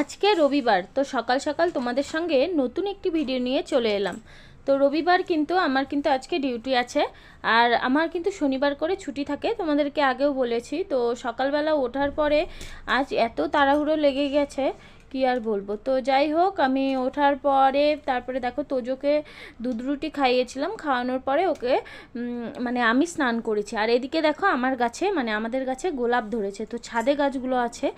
আজকে রবিবার, তো সকাল সকাল তোমাদের সঙ্গে নতুন একটি ভিডিও নিয়ে চলে এলাম। তো রবিবার কিন্তু আমার কিন্তু আজকে ডিউটি আছে, আর আমার কিন্তু শনিবার করে ছুটি থাকে, তোমাদেরকে আগেও বলেছি। তো সকালবেলা ওঠার পরে আজ এত তাড়াহুড়ো লেগে গেছে, কি আর বলব? তো যাই হোক, আমি ওঠার পরে তারপরে দেখো তোজোকে দুধ রুটি খাইয়েছিলাম, খাওয়ানোর পরে ওকে মানে আমি স্নান করেছি। আর এদিকে দেখো আমার গাছে মানে আমাদের গাছে গোলাপ ধরেছে। তো ছাদে গাছগুলো আছে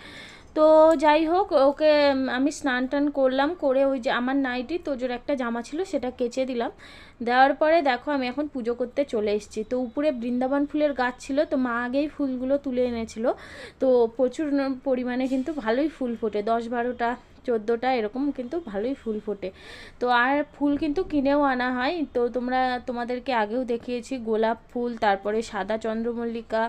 তো যাই হোক, ওকে আমি স্নান টান করলাম, করে ওই যে আমার নাইটি, তোজোর একটা জামা ছিল, সেটা কেচে দিলাম। দেওয়ার পরে দেখো, আমি এখন পুজো করতে চলে এসেছি। তো উপরে বৃন্দাবন ফুলের গাছ ছিল, তো মা আগেই ফুলগুলো তুলে এনেছিল। তো প্রচুর পরিমাণে কিন্তু ভালোই ফুল ফোটে, দশ বারোটা চোদ্দোটা এরকম কিন্তু ভালোই ফুল ফোটে। তো আর ফুল কিন্তু কিনেও আনা হয়। তো তোমরা, তোমাদেরকে আগেও দেখিয়েছি গোলাপ ফুল, তারপরে সাদা চন্দ্রমল্লিকা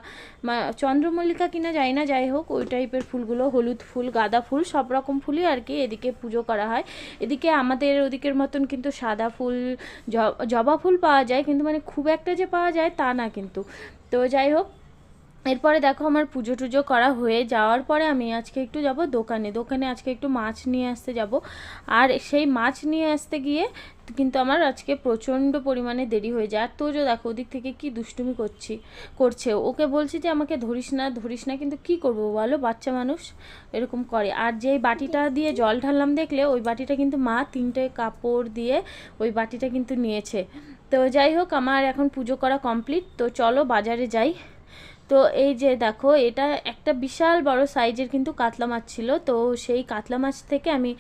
চন্দ্রমল্লিকা কিনা যায় না, যাই হোক, ওই টাইপের ফুলগুলো, হলুদ ফুল, গাঁদা ফুল, সব রকম ফুলই আর কি এদিকে পুজো করা হয়। এদিকে আমাদের ওদিকের মতন কিন্তু সাদা ফুল জবা ফুল পাওয়া যায়, কিন্তু মানে খুব একটা যে পাওয়া যায় তা না কিন্তু। তো যাই হোক এরপরে দেখো আমার পুজো টুজো করা হয়ে যাওয়ার পরে আমি আজকে একটু যাব দোকানে। দোকানে আজকে একটু মাছ নিয়ে আসতে যাব। আর সেই মাছ নিয়ে আসতে গিয়ে কিন্তু আমার আজকে প্রচণ্ড পরিমাণে দেরি হয়ে যায়। আর তোজো দেখো, ওদিক থেকে কি দুষ্টুমি করছি, করছে। ওকে বলছি যে, আমাকে ধরিস না ধরিস না, কিন্তু কি করব বলো, বাচ্চা মানুষ এরকম করে। আর যেই বাটিটা দিয়ে জল ঢাললাম দেখলে, ওই বাটিটা কিন্তু মা তিনটে কাপড় দিয়ে ওই বাটিটা কিন্তু নিয়েছে। তো যাই হোক, আমার এখন পুজো করা কমপ্লিট। তো চলো বাজারে যাই। তো এই যে দেখো, এটা একটা বিশাল বড় সাইজের কিন্তু কাতলা মাছ ছিল। তো সেই কাতলা মাছ থেকে আমি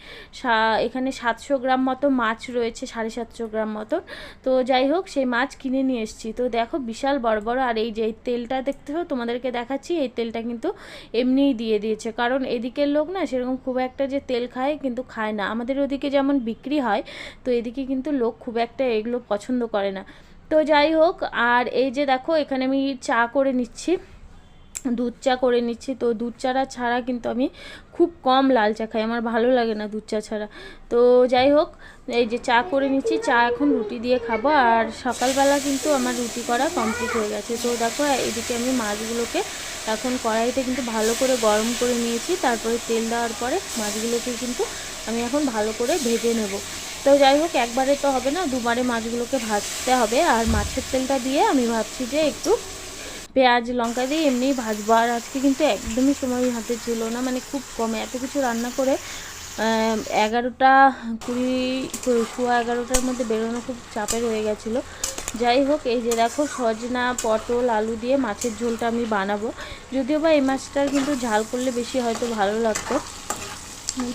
এখানে সাতশো গ্রাম মতো মাছ রয়েছে, সাড়ে সাতশো গ্রাম মতো। তো যাই হোক, সেই মাছ কিনে নিয়ে এসেছি। তো দেখো, বিশাল বড় বড়, আর এই যে এই তেলটা দেখতেছো তোমাদেরকে দেখাচ্ছি, এই তেলটা কিন্তু এমনিই দিয়ে দিয়েছে। কারণ এদিকের লোক না সেরকম খুব একটা যে তেল খায়, কিন্তু খায় না। আমাদের ওদিকে যেমন বিক্রি হয়, তো এদিকে কিন্তু লোক খুব একটা এগুলো পছন্দ করে না। তো যাই হোক, আর এই যে দেখো, এখানে আমি চা করে নিচ্ছি। দুধ চা করে নিচ্ছি। তো দুধ চাটা ছাড়া কিন্তু আমি খুব কম লাল চা খাই। আমার ভালো লাগে না দুধ চা ছাড়া। তো যাই হোক, এই যে চা করে নিচ্ছি। চা এখন রুটি দিয়ে খাব। আর সকালবেলা কিন্তু আমার রুটি করা কমপ্লিট হয়ে গেছে। তো দেখো, এদিকে আমি মাছগুলোকে এখন কড়াইতে কিন্তু ভালো করে গরম করে নিয়েছি। তারপরে তেল দেওয়ার পরে মাছগুলোকে কিন্তু আমি এখন ভালো করে ভেজে নেব। তো যাই হোক, একবারে তো হবে না, দুবারে মাছগুলোকে ভাজতে হবে। আর মাছের তেলটা দিয়ে আমি ভাবছি যে একটু পেঁয়াজ, লঙ্কা দিয়ে এমনিই ভাজবো। আর আজকে কিন্তু একদমই সময় হাতে ছিল না মানে খুব কমে। এত কিছু রান্না করে এগারোটা কুড়ি, সোয়া এগারোটার মধ্যে বেরোনো খুব চাপের হয়ে গেছিল। যাই হোক, এই যে দেখো, সজনা, পটল, আলু দিয়ে মাছের ঝোলটা আমি বানাবো। যদিও বা এই মাছটার কিন্তু ঝাল করলে বেশি হয়তো ভালো লাগতো।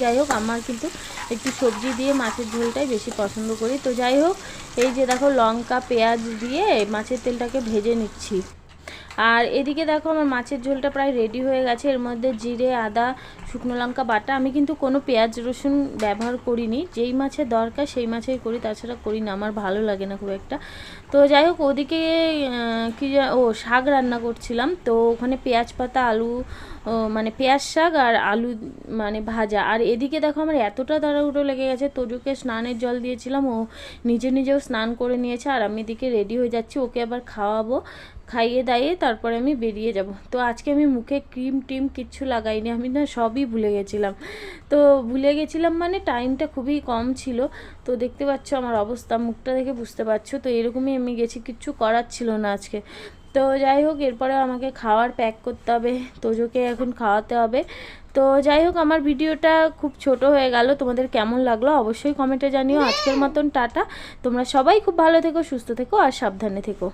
যাই হোক, আমার কিন্তু একটু সবজি দিয়ে মাছের ঝোলটাই বেশি পছন্দ করি। তো যাই হোক, এই যে দেখো লঙ্কা, পেঁয়াজ দিয়ে মাছের তেলটাকে ভেজে নিচ্ছি। আর এদিকে দেখো আমার মাছের ঝোলটা প্রায় রেডি হয়ে গেছে। এর মধ্যে জিরে, আদা শুকনো লঙ্কা বাটা আমি কিন্তু কোনো পেঁয়াজ, রসুন ব্যবহার করিনি। যেই মাছের দরকার সেই মাছেই করি, তাছাড়া করি না, আমার ভালো লাগে না খুব একটা। তো যাই হোক, ওদিকে কি ও, শাক রান্না করছিলাম। তো ওখানে পেঁয়াজ পাতা, আলু মানে পেঁয়াজ শাক আর আলু মানে ভাজা। আর এদিকে দেখো আমার এতটা তাড়াহুড়ো লেগে গেছে তোজুকে স্নানের জল দিয়েছিলাম, ও নিজে নিজেও স্নান করে নিয়েছে আর আমি এদিকে রেডি হয়ে যাচ্ছি, ওকে আবার খাওয়াবো। খাইয়ে দাইয়ে তারপরে আমি বেরিয়ে যাব। তো আজকে আমি মুখে ক্রিম টিম কিচ্ছু লাগাইনি, আমি না সবই ভুলে গেছিলাম। তো ভুলে গেছিলাম মানে টাইমটা খুবই কম ছিল। তো দেখতে পাচ্ছ আমার অবস্থা, মুখটা দেখে বুঝতে পারছ। তো এরকমই আমি গেছি, কিচ্ছু করার ছিল না আজকে। তো যাই হোক, এরপরে আমাকে খাওয়ার প্যাক করতে হবে, তোজোকে এখন খাওয়াতে হবে। তো যাই হোক, আমার ভিডিওটা খুব ছোট হয়ে গেল। তোমাদের কেমন লাগল অবশ্যই কমেন্টে জানিও। আজকের মতন টাটা। তোমরা সবাই খুব ভালো থেকো, সুস্থ থেকো, আর সাবধানে থেকো।